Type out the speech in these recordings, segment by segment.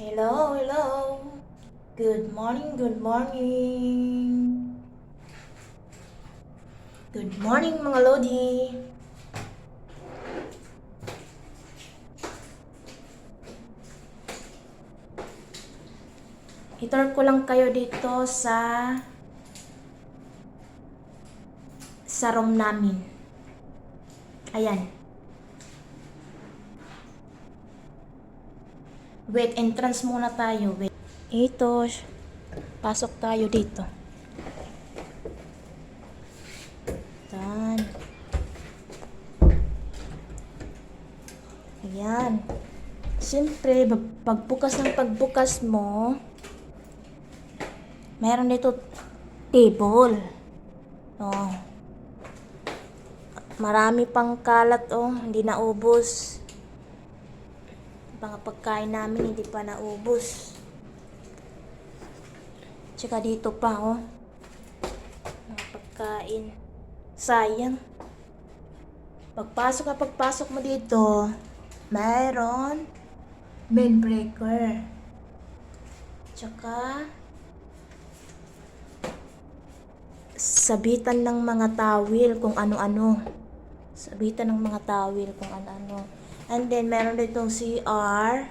Hello, hello. Good morning, good morning. Good morning mga Lodi. Itur ko lang kayo dito sa sa room namin. Ayan. Wait, entrance muna tayo. Wait. Ito, pasok tayo dito. Tan. Ayan. Siyempre, pagbukas ng pagbukas mo, meron dito table. Oh. Marami pang kalat oh, hindi naubos. Mga pagkain namin hindi pa naubos. Tsaka dito pa oh. Mga pagkain. Sayang. Pagpasok ka pagpasok mo dito, mayroon bed breaker. Tsaka sabitan ng mga tawil kung ano-ano. Sabitan ng mga tawil kung ano-ano. And then, meron ditong CR.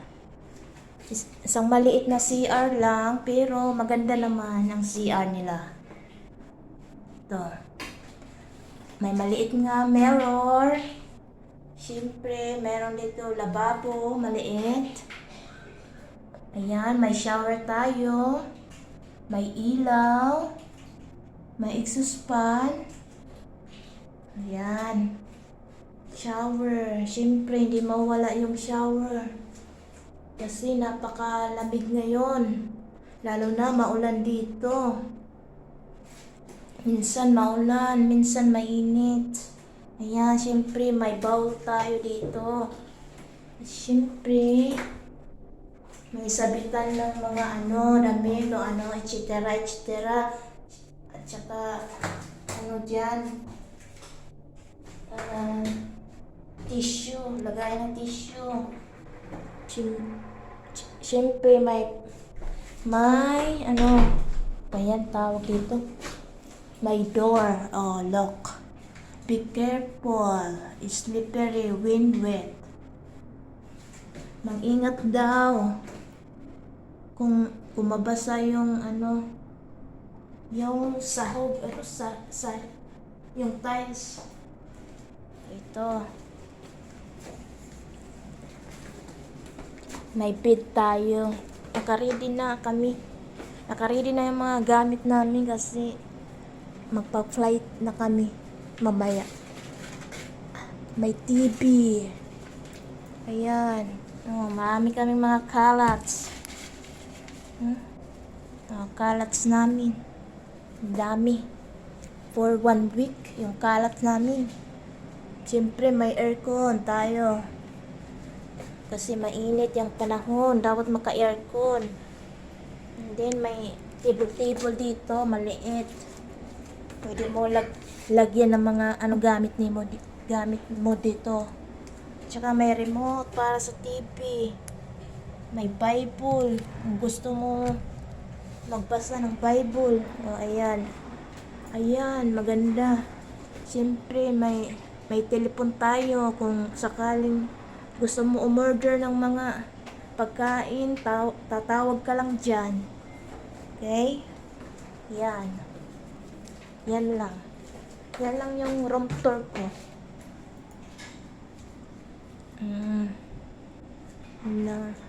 Is- Isang maliit na CR lang, pero maganda naman ang CR nila. Ito. May maliit nga mirror. Siyempre, meron dito lababo, maliit. Ayan, may shower tayo. May ilaw. May exhaust fan. Ayan. Shower. Siyempre, hindi mawala yung shower. Kasi napakalamig ngayon. Lalo na maulan dito. Minsan maulan, minsan mainit. Ayan, siyempre may bowl tayo dito. Siyempre, may sabitan ng mga ano, damit o ano, etc. etc. At saka, ano dyan, ah, tissue, lagay ng tissue. Sim- si- Siyempre, may, may, ano, pa yan tawag dito? May door, oh, lock. Be careful, slippery, wind wet. Mag-ingat daw. Kung, kung mabasa yung, ano, yung sahog, ano, sa, sa, yung tiles. Ito. May bed tayo. Nakaready na kami. Nakaready na yung mga gamit namin kasi magpa-flight na kami mamaya. May TV. Ayan. Oh, marami kaming mga kalats. Hmm? Oh, kalats namin. Dami. For one week, yung kalat namin. Siyempre, may aircon tayo. Kasi mainit yung panahon. Dapat maka-aircon. And then, may table-table dito, maliit. Pwede mo lag lagyan ng mga ano gamit ni mo gamit mo dito. Tsaka may remote para sa TV. May Bible. Kung gusto mo magbasa ng Bible. O, ayan. Ayan, maganda. Siyempre, may may telepon tayo kung sakaling gusto mo umorder ng mga pagkain, taw- tatawag ka lang dyan. Okay? Yan. Yan lang. Yan lang yung room tour ko. Mm. Na.